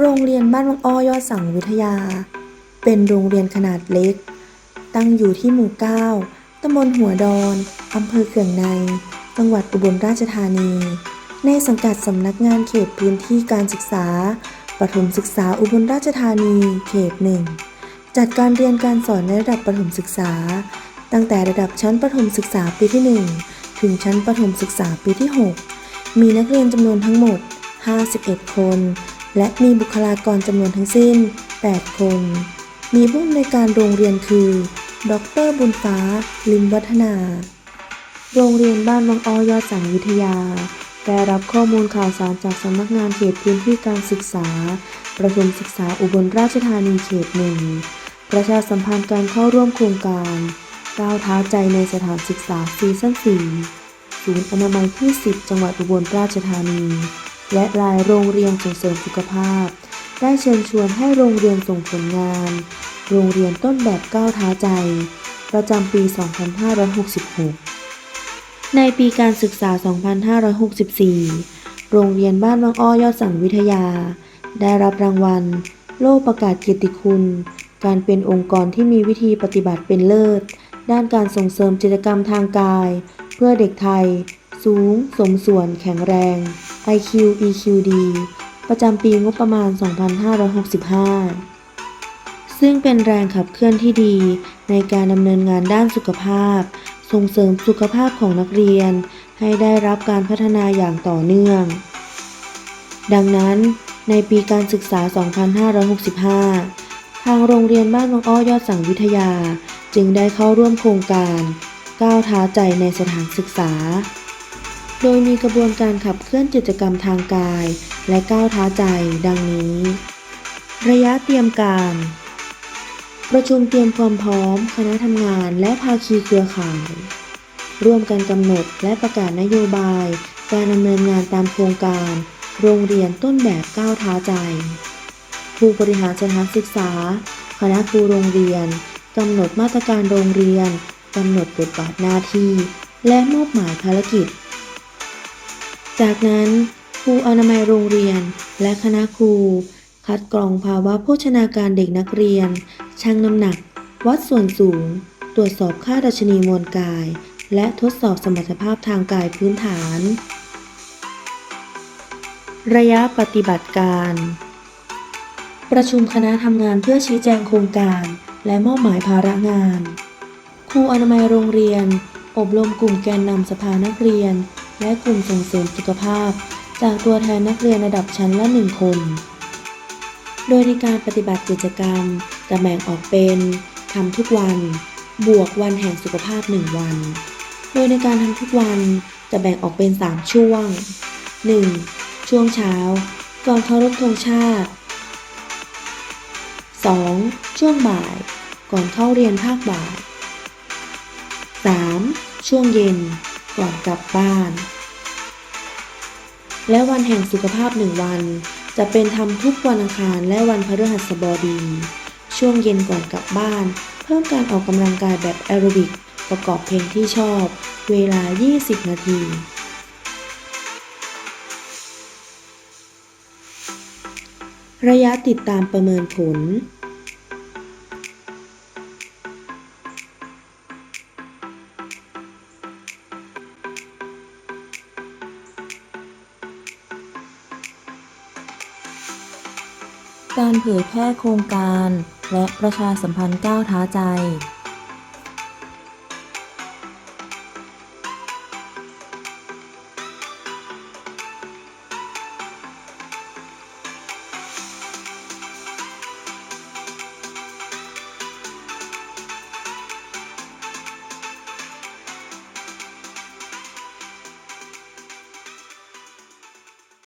โรงเรียนบ้านวังอ้อยอดสังวิทยา เป็นโรงเรียนขนาดเล็ก ตั้งอยู่ที่หมู่ 9ตำบลหัวดอน อำเภอเขื่องใน จังหวัดอุบลราชธานี ในสังกัดสำนักงานเขตพื้นที่การศึกษาประถมศึกษาอุบลราชธานี เขตหนึ่ง จัดการเรียนการสอนในระดับประถมศึกษา ตั้งแต่ระดับชั้นประถมศึกษาปีที่ 1 ถึงชั้นประถมศึกษาปีที่ 6 มีนักเรียนจำนวนทั้งหมด 51 คน และมีบุคลากรจำนวนทั้งสิ้น 8 คน มีผู้อำนวยการโรงเรียนคือ ดรบุญฟ้า ลิมวัฒนา โรงเรียนบ้านวังอ้อยอดสังวิทยา ได้รับข้อมูลข่าวสารจากสำนักงานเขตพื้นที่การศึกษา ประถมศึกษาอุบลราชธานีเขตหนึ่ง ประชาสัมพันธ์การเข้าร่วมโครงการก้าวท้าใจในสถานศึกษาซีซั่น4ศูนย์อนามัยที่ 10 จังหวัดอุบลราชธานี และรายโรงเรียนส่งเสริมสุขภาพ ได้เชิญชวนให้โรงเรียนส่งผลงาน โรงเรียนต้นแบบก้าวท้าใจ ประจำปี 2566 ในปีการศึกษา 2564 โรงเรียนบ้านวังอ้อยอดสังวิทยา ได้รับรางวัล โล่ประกาศเกียรติคุณ การเป็นองค์กรที่มีวิธีปฏิบัติเป็นเลิศ ด้านการส่งเสริมกิจกรรมทางกาย เพื่อเด็กไทย สูง สมส่วน แข็งแรง IQ EQD ประจำปีงบประมาณ 2565 ซึ่งเป็นแรงขับเคลื่อนที่ดีในการดำเนินงานด้านสุขภาพ ส่งเสริมสุขภาพของนักเรียน ให้ได้รับการพัฒนาอย่างต่อเนื่อง ดังนั้น ในปีการศึกษา 2565 ทางโรงเรียนบ้านวังอ้อยอดสังวิทยา จึงได้เข้าร่วมโครงการก้าวท้าใจในสถานศึกษา โดยมีกระบวนการขับเคลื่อนกิจกรรมทางกาย และก้าวท้าใจ ดังนี้ ระยะเตรียมการ ประชุมเตรียมความพร้อม คณะทำงานและภาคีเครือข่าย ร่วมกันกำหนดและประกาศนโยบาย การดำเนินงานตามโครงการ โรงเรียนต้นแบบก้าวท้าใจ ผู้บริหารสถานศึกษา คณะครูโรงเรียนกำหนดมาตรการโรงเรียนกำหนดบทบาทหน้าที่ และมอบหมายภารกิจ จากนั้นครูอนามัยโรงเรียนและคณะครู คัดกรองภาวะโภชนาการเด็กนักเรียน ชั่งน้ำหนัก วัดส่วนสูง ตรวจสอบค่าดัชนีมวลกาย และทดสอบสมรรถภาพทางกายพื้นฐาน ระยะปฏิบัติการ ประชุมคณะทำงานเพื่อชี้แจงโครงการ และมอบหมายภาระงาน ครูอนามัยโรงเรียน อบรมกลุ่มแกนนำสภานักเรียน และกลุ่มส่งเสริมสุขภาพ จากตัวแทนนักเรียนระดับชั้นละหนึ่งคน โดยในการปฏิบัติกิจกรรมจะแบ่งออกเป็นทำทุกวัน บวกวันแห่งสุขภาพ 1 วัน โดยในการทำทุกวันจะแบ่งออกเป็น 3 ช่วง 1. ช่วงเช้า ก่อนเคารพธงชาติ 2. ช่วงบ่าย ก่อนเข้าเรียนภาคบ่าย 3. ช่วงเย็น ก่อนกลับบ้าน และวันแห่งสุขภาพหนึ่งวัน จะเป็นทำทุกวันอังคารและวันพฤหัสบดีช่วงเย็นก่อนกลับบ้าน เพิ่มการออกกำลังกายแบบแอโรบิก ประกอบเพลงที่ชอบ เวลา 20 นาทีระยะติดตามประเมินผล การเผยแพร่โครงการ และประชาสัมพันธ์ก้าวท้าใจ